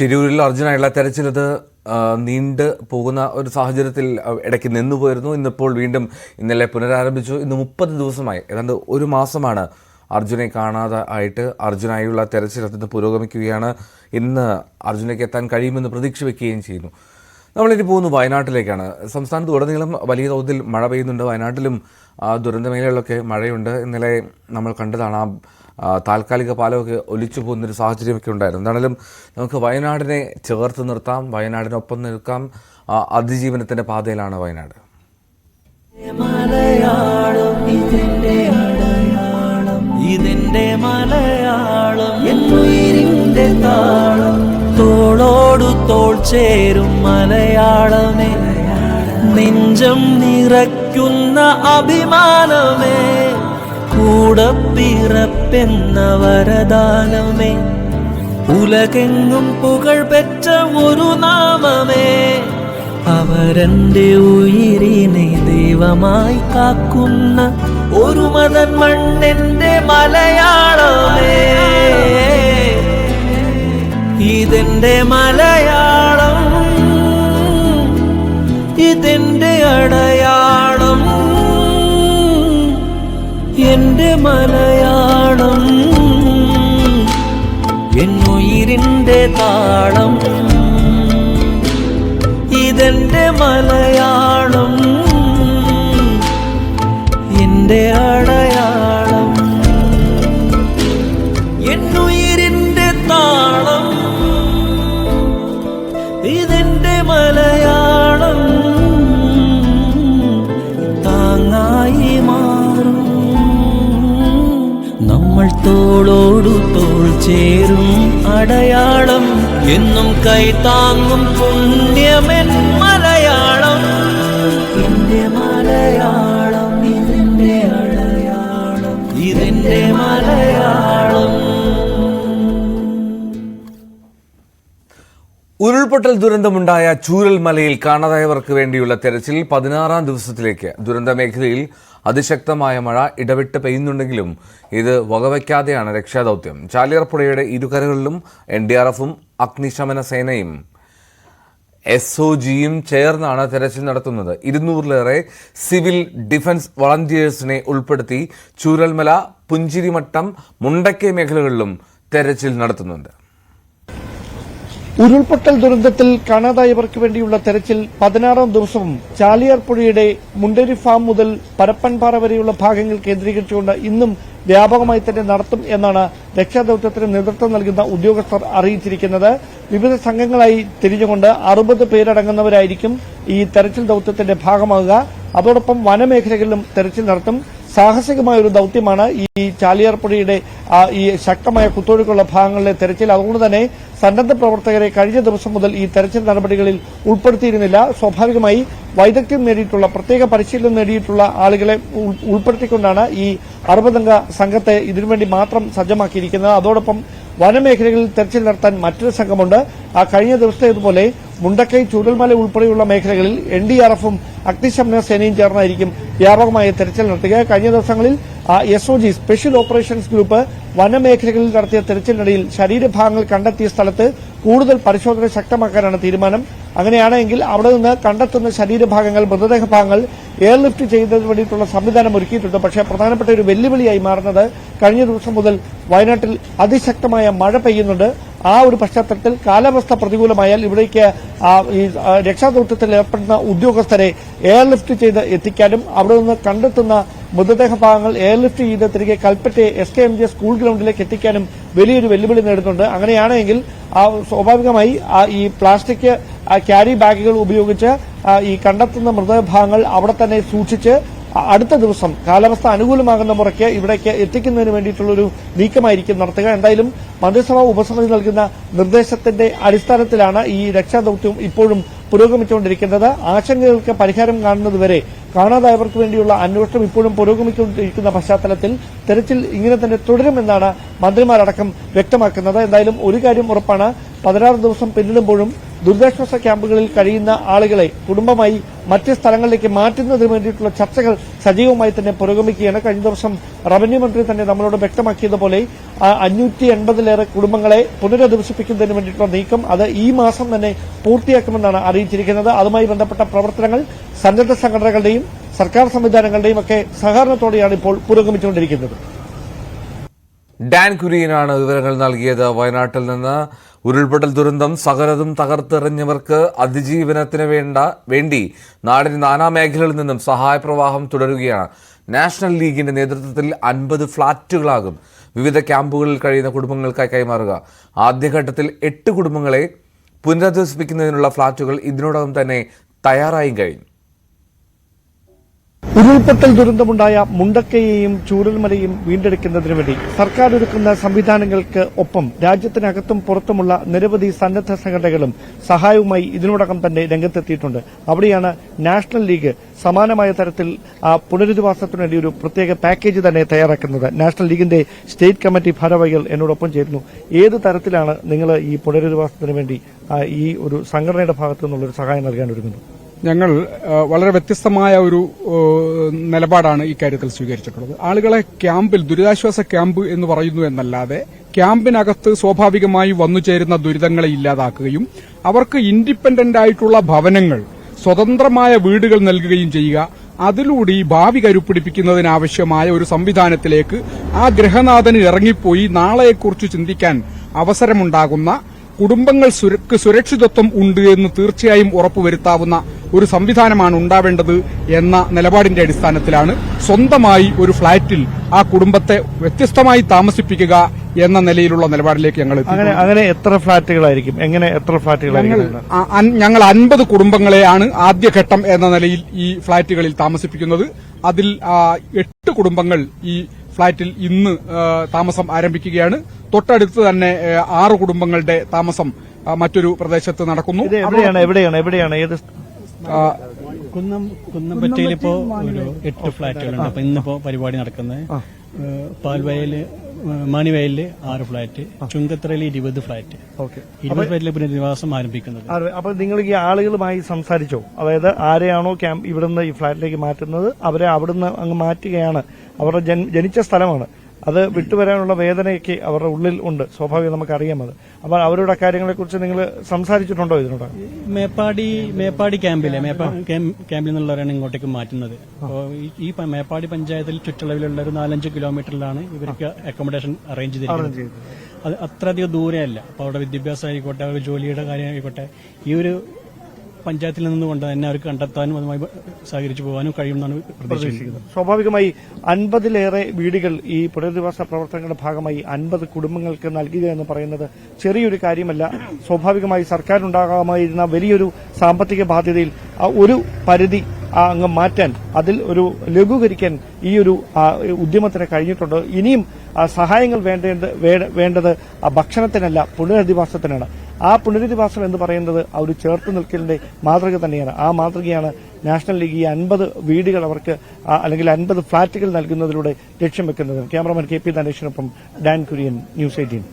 ഷിരൂരിൽ അർജുനായുള്ള തെരച്ചിലത് നീണ്ട് പോകുന്ന ഒരു സാഹചര്യത്തിൽ ഇടയ്ക്ക് നിന്നുപോയിരുന്നു ഇന്നിപ്പോൾ വീണ്ടും ഇന്നലെ പുനരാരംഭിച്ചു. ഇന്ന് മുപ്പത് ദിവസമായി. ഏതാണ്ട് ഒരു മാസമാണ് അർജുനെ കാണാതെ ആയിട്ട് അർജുനായുള്ള തെരച്ചിലത്തിന് പുരോഗമിക്കുകയാണ്. ഇന്ന് അർജുനയ്ക്ക് എത്താൻ കഴിയുമെന്ന് പ്രതീക്ഷ വയ്ക്കുകയും ചെയ്യുന്നു. നമ്മളിനി പോകുന്നു വയനാട്ടിലേക്കാണ്. സംസ്ഥാനത്ത് ഉടനീളം വലിയ തോതിൽ മഴ പെയ്യുന്നുണ്ട്. വയനാട്ടിലും ദുരന്ത മേഖലകളിലൊക്കെ മഴയുണ്ട്. ഇന്നലെ നമ്മൾ കണ്ടതാണ് ആ താൽക്കാലിക പാലമൊക്കെ ഒലിച്ചു പോകുന്നൊരു സാഹചര്യമൊക്കെ ഉണ്ടായിരുന്നു. എന്താണെങ്കിലും നമുക്ക് വയനാടിനെ ചേർത്ത് നിർത്താം വയനാടിനൊപ്പം നിൽക്കാം. അതിജീവനത്തിന്റെ പാതയിലാണ് വയനാട്. ഇതിന്റെ മലയാളം താളം. തോൾ ചേരും മലയാളമേ. നെഞ്ചം നിറയ്ക്കുന്ന അഭിമാനമേ. കൂടെ പിറപ്പെന്ന വരദാനമേ ഉലകെങ്ങും പുകഴ് പെറ്റ ഒരു നാമമേ. അവരന്റെ ഉയിരിനെ ദൈവമായി കാക്കുന്ന ഒരു മതൻ മണ്ണെന്റെ മലയാളമേ. ഇതെന്റെ മലയാളം ഇതെന്റെ അടയാളം എന്റെ മലയാളം എന്നുയിരിന്റെ താളം ഇതെന്റെ മലയാളം എന്റെ ചേരും അടയാളം എന്നും കൈതാങ്ങും പുണ്യമെൻ ഉരുൾപൊട്ടൽ ദുരന്തമുണ്ടായ ചൂരൽമലയിൽ കാണാതായവർക്ക് വേണ്ടിയുള്ള തെരച്ചിൽ പതിനാറാം ദിവസത്തിലേക്ക്. ദുരന്ത മേഖലയിൽ അതിശക്തമായ മഴ ഇടവിട്ട് പെയ്യുന്നുണ്ടെങ്കിലും ഇത് വകവയ്ക്കാതെയാണ് രക്ഷാദൌത്യം. ചാലിയാർപ്പുഴയുടെ ഇരുകരകളിലും എൻ ഡി ആർ എഫും അഗ്നിശമന സേനയും എസ് ഒ ജിയും ചേർന്നാണ് തെരച്ചിൽ നടത്തുന്നത്. ഇരുന്നൂറിലേറെ സിവിൽ ഡിഫൻസ് വളണ്ടിയേഴ്സിനെ ഉൾപ്പെടുത്തി ചൂരൽമല പുഞ്ചിരിമട്ടം മുണ്ടക്കൈ മേഖലകളിലും തെരച്ചിൽ നടത്തുന്നുണ്ട്. ഉരുൾപൊട്ടൽ ദുരന്തത്തിൽ കാണാതായവർക്ക് വേണ്ടിയുള്ള തെരച്ചിൽ പതിനാറാം ദിവസവും ചാലിയാർ പുഴയുടെ മുണ്ടേരി ഫാം മുതൽ പരപ്പൻപാറ വരെയുള്ള ഭാഗങ്ങൾ കേന്ദ്രീകരിച്ചുകൊണ്ട് ഇന്നും വ്യാപകമായി തന്നെ നടത്തും എന്നാണ് രക്ഷാദൌത്യത്തിന് നേതൃത്വം നൽകുന്ന ഉദ്യോഗസ്ഥർ അറിയിച്ചിരിക്കുന്നത്. വിവിധ സംഘങ്ങളായി തിരിഞ്ഞുകൊണ്ട് അറുപത് പേരടങ്ങുന്നവരായിരിക്കും ഈ തെരച്ചിൽ ദൌത്യത്തിന്റെ ഭാഗമാകുക. അതോടൊപ്പം വനമേഖലകളിലും തെരച്ചിൽ നടത്തും. സാഹസികമായ ഒരു ദൌത്യമാണ് ഈ ചാലിയാർപ്പുഴയുടെ ഈ ശക്തമായ കുത്തൊഴുക്കുള്ള ഭാഗങ്ങളിലെ തെരച്ചിൽ. അതുകൊണ്ട് തന്നെ സന്നദ്ധ പ്രവർത്തകരെ കഴിഞ്ഞ ദിവസം മുതൽ ഈ തെരച്ചിൽ നടപടികളിൽ ഉൾപ്പെടുത്തിയിരുന്നില്ല. സ്വാഭാവികമായി വൈദഗ്ധ്യം നേടിയിട്ടുള്ള പ്രത്യേക പരിശീലനം നേടിയിട്ടുള്ള ആളുകളെ ഉൾ- ഉൾപ്പെടുത്തിക്കൊണ്ടാണ് ഈ അറുപതംഗ സംഘത്തെ ഇതിനുവേണ്ടി മാത്രം സജ്ജമാക്കിയിരിക്കുന്നത്. അതോടൊപ്പം വനമേഖലകളിൽ തെരച്ചിൽ നടത്താൻ മറ്റൊരു സംഘമുണ്ട്. ആ കഴിഞ്ഞ ദിവസത്തേതുപോലെ മുണ്ടക്കൈ ചൂരൽമല ഉൾപ്പെടെയുള്ള മേഖലകളിൽ എൻ ഡി ആർ എഫും അഗ്നിശമന സേനയും ചേർന്നായിരിക്കും വ്യാപകമായ തെരച്ചിൽ നടത്തുക. കഴിഞ്ഞ ദിവസങ്ങളിൽ S O G special operations group വനമേഖലകളിൽ നടത്തിയ തെരച്ചിലിനിടയിൽ ശരീരഭാഗങ്ങൾ കണ്ടെത്തിയ സ്ഥലത്ത് കൂടുതൽ പരിശോധന ശക്തമാക്കാനാണ് തീരുമാനം. അങ്ങനെയാണെങ്കിൽ അവിടെ നിന്ന് കണ്ടെത്തുന്ന ശരീരഭാഗങ്ങൾ മൃതദേഹഭാഗങ്ങൾ എയർലിഫ്റ്റ് ചെയ്യുന്നതിന് വേണ്ടിയിട്ടുള്ള സംവിധാനം ഒരുക്കിയിട്ടുണ്ട്. പക്ഷേ പ്രധാനപ്പെട്ട ഒരു വെല്ലുവിളിയായി മാറുന്നത് കഴിഞ്ഞ ദിവസം മുതൽ വയനാട്ടിൽ അതിശക്തമായ മഴ പെയ്യുന്നുണ്ട്. ആ ഒരു പശ്ചാത്തലത്തിൽ കാലാവസ്ഥ പ്രതികൂലമായാൽ ഇവിടേക്ക് ഈ രക്ഷാദൌത്യത്തിൽ ഏർപ്പെടുന്ന ഉദ്യോഗസ്ഥരെ എയർലിഫ്റ്റ് ചെയ്ത് എത്തിക്കാനും അവിടെ നിന്ന് കണ്ടെത്തുന്ന മൃതദേഹ ഭാഗങ്ങൾ എയർലിഫ്റ്റ് ചെയ്ത് തിരികെ Kalpetta S K M J school ഗ്രൗണ്ടിലേക്ക് എത്തിക്കാനും വലിയൊരു വെല്ലുവിളി നേടുന്നുണ്ട് അങ്ങനെയാണെങ്കിൽ സ്വാഭാവികമായി ഈ പ്ലാസ്റ്റിക് ക്യാരി ബാഗുകൾ ഉപയോഗിച്ച് ഈ കണ്ടെത്തുന്ന മൃതദേഹ ഭാഗങ്ങൾ അവിടെ തന്നെ സൂക്ഷിച്ച് അടുത്ത ദിവസം കാലാവസ്ഥ അനുകൂലമാകുന്ന മുറയ്ക്ക് ഇവിടേക്ക് എത്തിക്കുന്നതിന് വേണ്ടിയിട്ടുള്ളൊരു നീക്കമായിരിക്കും നടത്തുക. എന്തായാലും മന്ത്രിസഭാ ഉപസമിതി നൽകുന്ന നിർദ്ദേശത്തിന്റെ അടിസ്ഥാനത്തിലാണ് ഈ രക്ഷാദൌത്യം ഇപ്പോഴും പുരോഗമിച്ചുകൊണ്ടിരിക്കുന്നത്. ആശങ്കകൾക്ക് പരിഹാരം കാണുന്നതുവരെ കാണാതായവർക്ക് വേണ്ടിയുള്ള അന്വേഷണം ഇപ്പോഴും പുരോഗമിച്ചുകൊണ്ടിരിക്കുന്ന പശ്ചാത്തലത്തിൽ തെരച്ചിൽ ഇങ്ങനെ തന്നെ തുടരുമെന്നാണ് മന്ത്രിമാരടക്കം വ്യക്തമാക്കുന്നത്. എന്തായാലും ഒരു കാര്യം ഉറപ്പാണ് പതിനാറ് ദിവസം പിന്നിടുമ്പോഴും ദുരിതാശ്വാസ ക്യാമ്പുകളിൽ കഴിയുന്ന ആളുകളെ കുടുംബമായി മറ്റ് സ്ഥലങ്ങളിലേക്ക് മാറ്റുന്നതിന് വേണ്ടിയിട്ടുള്ള ചർച്ചകൾ സജീവമായി തന്നെ പുരോഗമിക്കുകയാണ്. കഴിഞ്ഞ ദിവസം റവന്യൂ മന്ത്രി തന്നെ നമ്മളോട് വ്യക്തമാക്കിയതുപോലെ അഞ്ഞൂറ്റി എൺപതിലേറെ കുടുംബങ്ങളെ പുനരധിവസിപ്പിക്കുന്നതിന് വേണ്ടിയിട്ടുള്ള നീക്കം അത് ഈ മാസം തന്നെ പൂർത്തിയാക്കുമെന്നാണ് അറിയിച്ചിരിക്കുന്നത്. അതുമായി ബന്ധപ്പെട്ട പ്രവർത്തനങ്ങൾ സന്നദ്ധ സംഘടനകളുടെയും സർക്കാർ സംവിധാനങ്ങളുടെയും ഒക്കെ സഹകരണത്തോടെയാണ് ഇപ്പോൾ പുരോഗമിച്ചുകൊണ്ടിരിക്കുന്നത്. ഡാൻ കുര്യനാണ് വിവരങ്ങൾ നൽകിയത്. വയനാട്ടിൽ നിന്ന് ഉരുൾപൊട്ടൽ ദുരന്തം സകലതും തകർത്തെറിഞ്ഞവർക്ക് അതിജീവനത്തിന് വേണ്ട വേണ്ടി നാടിന് നാനാ മേഖലകളിൽ നിന്നും സഹായപ്രവാഹം തുടരുകയാണ്. നാഷണൽ ലീഗിന്റെ നേതൃത്വത്തിൽ അൻപത് ഫ്ളാറ്റുകളാകും വിവിധ ക്യാമ്പുകളിൽ കഴിയുന്ന കുടുംബങ്ങൾക്കായി കൈമാറുക. ആദ്യഘട്ടത്തിൽ എട്ട് കുടുംബങ്ങളെ പുനരധിവസിപ്പിക്കുന്നതിനുള്ള ഫ്ളാറ്റുകൾ ഇതിനോടകം തന്നെ തയ്യാറായി കഴിഞ്ഞു. ഉരുൾപൊട്ടൽ ദുരന്തമുണ്ടായ മുണ്ടക്കയെയും ചൂരൽമലയും വീണ്ടെടുക്കുന്നതിന് വേണ്ടി സർക്കാർ ഒരുക്കുന്ന സംവിധാനങ്ങൾക്ക് ഒപ്പം രാജ്യത്തിനകത്തും പുറത്തുമുള്ള നിരവധി സന്നദ്ധ സംഘടനകളും സഹായവുമായി ഇതിനോടകം തന്നെ രംഗത്തെത്തിയിട്ടുണ്ട്. അവിടെയാണ് നാഷണൽ ലീഗ് സമാനമായ തരത്തിൽ ആ വേണ്ടി ഒരു പ്രത്യേക പാക്കേജ് തന്നെ തയ്യാറാക്കുന്നത്. നാഷണൽ ലീഗിന്റെ സ്റ്റേറ്റ് കമ്മിറ്റി ഭാരവാഹികൾ എന്നോടൊപ്പം ചേരുന്നു. ഏത് തരത്തിലാണ് നിങ്ങൾ ഈ പുനരധിവാസത്തിന് വേണ്ടി ഈ ഒരു സംഘടനയുടെ ഭാഗത്തു നിന്നുള്ളൊരു സഹായം നൽകാൻ ഒരുങ്ങുന്നത്? ഞങ്ങൾ വളരെ വ്യത്യസ്തമായ ഒരു നിലപാടാണ് ഇക്കാര്യത്തിൽ സ്വീകരിച്ചിട്ടുള്ളത്. ആളുകളെ ക്യാമ്പിൽ ദുരിതാശ്വാസ ക്യാമ്പ് എന്ന് പറയുന്നു എന്നല്ലാതെ ക്യാമ്പിനകത്ത് സ്വാഭാവികമായി വന്നു ചേരുന്ന ദുരിതങ്ങളെ ഇല്ലാതാക്കുകയും അവർക്ക് ഇൻഡിപെൻഡന്റ് ആയിട്ടുള്ള ഭവനങ്ങൾ സ്വതന്ത്രമായ വീടുകൾ നൽകുകയും ചെയ്യുക അതിലൂടെ ഭാവി കരുപ്പിടിപ്പിക്കുന്നതിനാവശ്യമായ ഒരു സംവിധാനത്തിലേക്ക് ആ ഗൃഹനാഥന് ഇറങ്ങിപ്പോയി നാളെയെക്കുറിച്ച് ചിന്തിക്കാൻ അവസരമുണ്ടാകുന്ന കുടുംബങ്ങൾ സുരക്ഷിതത്വം ഉണ്ട് എന്ന് തീർച്ചയായും ഉറപ്പുവരുത്താവുന്ന ഒരു സംവിധാനമാണ് ഉണ്ടാവേണ്ടത് എന്ന നിലപാടിന്റെ അടിസ്ഥാനത്തിലാണ് സ്വന്തമായി ഒരു ഫ്ളാറ്റിൽ ആ കുടുംബത്തെ വ്യത്യസ്തമായി താമസിപ്പിക്കുക എന്ന നിലയിലുള്ള നിലപാടിലേക്ക് ഞങ്ങൾ അങ്ങനെ അങ്ങനെ എത്ര ഫ്ളാറ്റുകളായിരിക്കും എങ്ങനെ എത്ര ഫ്ളാറ്റുകളായിരിക്കും ഞങ്ങൾ അൻപത് കുടുംബങ്ങളെയാണ് ആദ്യഘട്ടം എന്ന നിലയിൽ ഈ ഫ്ളാറ്റുകളിൽ താമസിപ്പിക്കുന്നത്. അതിൽ എട്ട് കുടുംബങ്ങൾ ഈ ഫ്ളാറ്റിൽ ഇന്ന് താമസം ആരംഭിക്കുകയാണ്. തൊട്ടടുത്ത് തന്നെ ആറ് കുടുംബങ്ങളുടെ താമസം മറ്റൊരു പ്രദേശത്ത് നടക്കുന്നു. എവിടെയാണ്? എവിടെയാണ്? എവിടെയാണ്? ഏത് കുന്നം കുന്നംപറ്റയിൽ ഇപ്പോ ഒരു എട്ട് ഫ്ലാറ്റുകളുണ്ട്. അപ്പൊ ഇന്നിപ്പോ പരിപാടി നടക്കുന്നത് പാൽവയൽ മണിവയലിൽ ആറ് ഫ്ലാറ്റ് ചുങ്കത്തറയിൽ ഇരുപത് ഫ്ളാറ്റ് ഇരുപത് ഫ്ലാറ്റിലെ പുനരധിവാസം ആരംഭിക്കുന്നത്. അപ്പൊ നിങ്ങൾ ഈ ആളുകളുമായി സംസാരിച്ചോ? അതായത് ആരെയാണോ ക്യാമ്പ് ഇവിടുന്ന് ഈ ഫ്ളാറ്റിലേക്ക് മാറ്റുന്നത് അവരെ അവിടുന്ന് അങ്ങ് മാറ്റുകയാണ്. അവരുടെ ജനിച്ച സ്ഥലമാണ്. അത് വിട്ടുവരാനുള്ള വേദനയൊക്കെ അവരുടെ ഉള്ളിൽ ഉണ്ട്. സ്വാഭാവികം നമുക്കറിയാം അത്. അപ്പോൾ അവരുടെ കാര്യങ്ങളെ കുറിച്ച് നിങ്ങൾ സംസാരിച്ചിട്ടുണ്ടോ ഇതിനോട്? മേപ്പാടി മേപ്പാടി ക്യാമ്പിലെ ക്യാമ്പിൽ നിന്നുള്ളവരാണ് ഇങ്ങോട്ടേക്ക് മാറ്റുന്നത്. അപ്പോൾ ഈ മേപ്പാടി പഞ്ചായത്തിൽ ചുറ്റളവിലുള്ള ഒരു നാലഞ്ച് കിലോമീറ്ററിലാണ് ഇവർക്ക് അക്കോമഡേഷൻ അറേഞ്ച് ചെയ്തിരിക്കുന്നത്. അത് അത്രയധികം ദൂരെയല്ല. അപ്പോൾ അവിടെ വിദ്യാഭ്യാസം ആയിക്കോട്ടെ അവരുടെ ജോലിയുടെ കാര്യം ആയിക്കോട്ടെ ഈ ഒരു പഞ്ചായത്തിൽ നിന്നുകൊണ്ട് തന്നെ അവർക്ക് കണ്ടെത്താനും അതുമായി സഹകരിച്ചു പോകാനും കഴിയുമെന്നാണ് പ്രതീക്ഷിക്കുന്നത്. സ്വാഭാവികമായി അൻപതിലേറെ വീടുകൾ ഈ പുനരധിവാസ പ്രവർത്തനങ്ങളുടെ ഭാഗമായി അൻപത് കുടുംബങ്ങൾക്ക് നൽകുക എന്ന് പറയുന്നത് ചെറിയൊരു കാര്യമല്ല. സ്വാഭാവികമായി സർക്കാരുണ്ടാകാമായിരുന്ന വലിയൊരു സാമ്പത്തിക ബാധ്യതയിൽ ഒരു പരിധി അങ്ങ് മാറ്റാൻ അതിൽ ഒരു ലഘൂകരിക്കാൻ ഈ ഒരു ഉദ്യമത്തിന് കഴിഞ്ഞിട്ടുണ്ട്. ഇനിയും സഹായങ്ങൾ വേണ്ടത് ഭക്ഷണത്തിനല്ല പുനരധിവാസത്തിനാണ്. ആ പുനരധിവാസം എന്ന് പറയുന്നത് ആ ഒരു ചേർത്ത് നിൽക്കലിന്റെ മാതൃക തന്നെയാണ്. ആ മാതൃകയാണ് നാഷണൽ ലീഗ് ഈ അൻപത് വീടുകൾ അവർക്ക് അല്ലെങ്കിൽ അൻപത് ഫ്ളാറ്റുകൾ നൽകുന്നതിലൂടെ ലക്ഷ്യം വെക്കുന്നത്. ക്യാമറമാൻ കെ പി ധനേഷിനൊപ്പം ഡാൻ കുര്യൻ ന്യൂസ് എയ്റ്റീൻ.